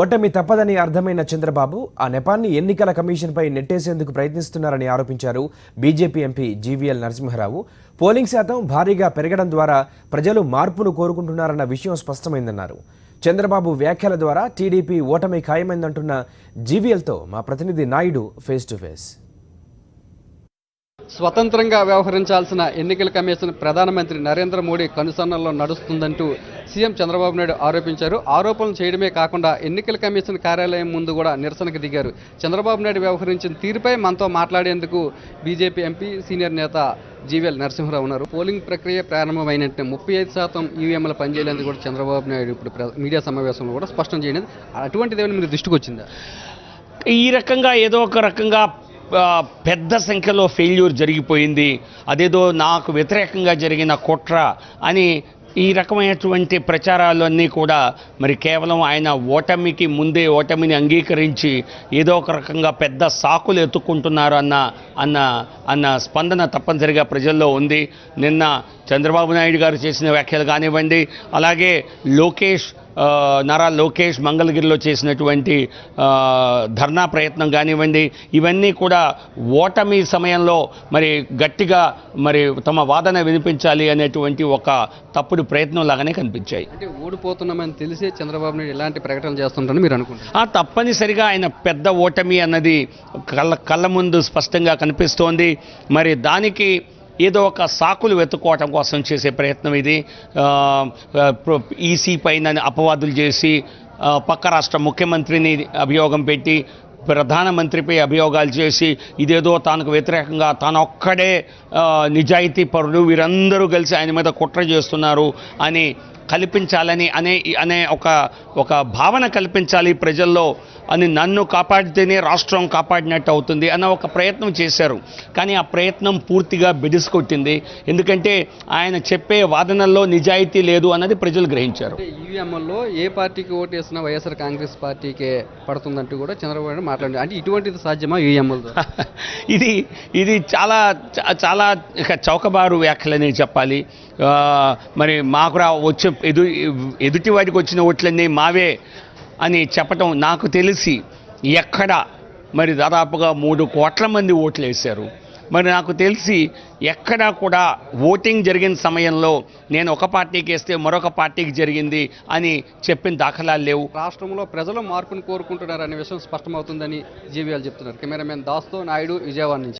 ఓటమి తప్పదని అర్థమైన చంద్రబాబు ఆ నెపాన్ని ఎన్నికల కమిషన్పై నెట్టేసేందుకు ప్రయత్నిస్తున్నారని ఆరోపించారు BJP MP GVL Narasimharao. Polling శాతం భారీగా పెరగడం ద్వారా ప్రజలు మార్పును కోరుకుంటున్నారన్న విషయం స్పష్టమైందన్నారు. చంద్రబాబు వ్యాఖ్యల ద్వారా టీడీపీ ఓటమి ఖాయమైందంటున్న జీవీఎల్తో మా ప్రతినిధి నాయుడు ఫేస్ టు ఫేస్. స్వతంత్రంగా వ్యవహరించాల్సిన ఎన్నికల కమిషన్ ప్రధానమంత్రి నరేంద్ర మోడీ కనుసన్నల్లో నడుస్తుందంటూ సీఎం చంద్రబాబు నాయుడు ఆరోపించారు. ఆరోపణలు చేయడమే కాకుండా ఎన్నికల కమిషన్ కార్యాలయం ముందు కూడా నిరసనకు దిగారు. చంద్రబాబు నాయుడు వ్యవహరించిన తీరుపై మనతో మాట్లాడేందుకు బీజేపీ ఎంపీ సీనియర్ నేత జీవీఎల్ నరసింహరావు ఉన్నారు. పోలింగ్ ప్రక్రియ ప్రారంభమైనట్టే ముప్పై ఐదు శాతం ఈవీఎంలు పనిచేయలేదు కూడా చంద్రబాబు నాయుడు ఇప్పుడు ప్ర- మీడియా సమావేశంలో కూడా స్పష్టం చేయలేదు. అటువంటిది ఏమైనా మీరు దృష్టికి వచ్చిందా? ఈ రకంగా ఏదో ఒక రకంగా పెద్ద సంఖ్యలో ఫెయిల్యూర్ జరిగిపోయింది. అదేదో నాకు వ్యతిరేకంగా జరిగిన కుట్ర అని ఈ రకమైనటువంటి ప్రచారాలన్నీ కూడా మరి కేవలం ఆయన ఓటమికి ముందే ఓటమిని అంగీకరించి ఏదో ఒక రకంగా పెద్ద సాకులు ఎత్తుకుంటున్నారు అన్న అన్న అన్న స్పందన తప్పనిసరిగా ప్రజల్లో ఉంది. నిన్న చంద్రబాబు నాయుడు గారు చేసిన వ్యాఖ్యలు కానివ్వండి అలాగే లోకేష్ నారా లోకేష్ మంగళగిరిలో చేసినటువంటి ధర్నా ప్రయత్నం కానివ్వండి ఇవన్నీ కూడా ఓటమి సమయంలో మరి గట్టిగా మరి తమ వాదన వినిపించాలి అనేటువంటి ఒక తప్పుడు ప్రయత్నం లాగానే కనిపించాయి. అంటే ఓడిపోతున్నామని తెలిసే చంద్రబాబు నాయుడు ఎలాంటి ప్రకటనలు చేస్తుంటారని మీరు అనుకుంటారు ఆ తప్పనిసరిగా ఆయన పెద్ద ఓటమి అన్నది కళ్ళ కళ్ళ ముందు స్పష్టంగా కనిపిస్తోంది. మరి దానికి ఏదో ఒక సాకులు వెతుక్కోవటం కోసం చేసే ప్రయత్నం ఇది. ఈసీ పైన అపవాదులు చేసి పక్క రాష్ట్ర ముఖ్యమంత్రిని అభియోగం పెట్టి ప్రధానమంత్రిపై అభియోగాలు చేసి ఇదేదో తనకు వ్యతిరేకంగా తానొక్కడే నిజాయితీ పరుడు వీరందరూ కలిసి ఆయన మీద కుట్ర చేస్తున్నారు అని కల్పించాలని అనే అనే ఒక ఒక భావన కల్పించాలి ప్రజల్లో అని నన్ను కాపాడితేనే రాష్ట్రం కాపాడినట్టు అవుతుంది అన్న ఒక ప్రయత్నం చేశారు. కానీ ఆ ప్రయత్నం పూర్తిగా బెడిసికొట్టింది ఎందుకంటే ఆయన చెప్పే వాదనల్లో నిజాయితీ లేదు అన్నది ప్రజలు గ్రహించారు. అంటే ఈవీఎంఎల్లో ఏ పార్టీకి ఓటు వేసినా వైఎస్ఆర్ కాంగ్రెస్ పార్టీకే పడుతుందంటూ కూడా చంద్రబాబు నాయుడు మాట్లాడారు. అంటే ఇటువంటిది సాధ్యమా ఈవీఎంఎల్తో ఇది ఇది చాలా చాలా ఇక చౌకబారు వ్యాఖ్యలని చెప్పాలి. మరి మాకు రా వచ్చే ఎదు ఎదుటి వాడికి వచ్చిన ఓట్లన్నీ మావే అని చెప్పటం నాకు తెలిసి ఎక్కడ మరి దాదాపుగా మూడు కోట్ల మంది ఓట్లు వేశారు. మరి నాకు తెలిసి ఎక్కడా కూడా ఓటింగ్ జరిగిన సమయంలో నేను ఒక పార్టీకి వేస్తే మరొక పార్టీకి జరిగింది అని చెప్పిన దాఖలాలు లేవు. రాష్ట్రంలో ప్రజలు మార్పును కోరుకుంటున్నారనే విషయం స్పష్టమవుతుందని జీవీఎల్ చెప్తున్నారు. కెమెరామెన్ దాస్తో నాయుడు విజయవాడ నుంచి.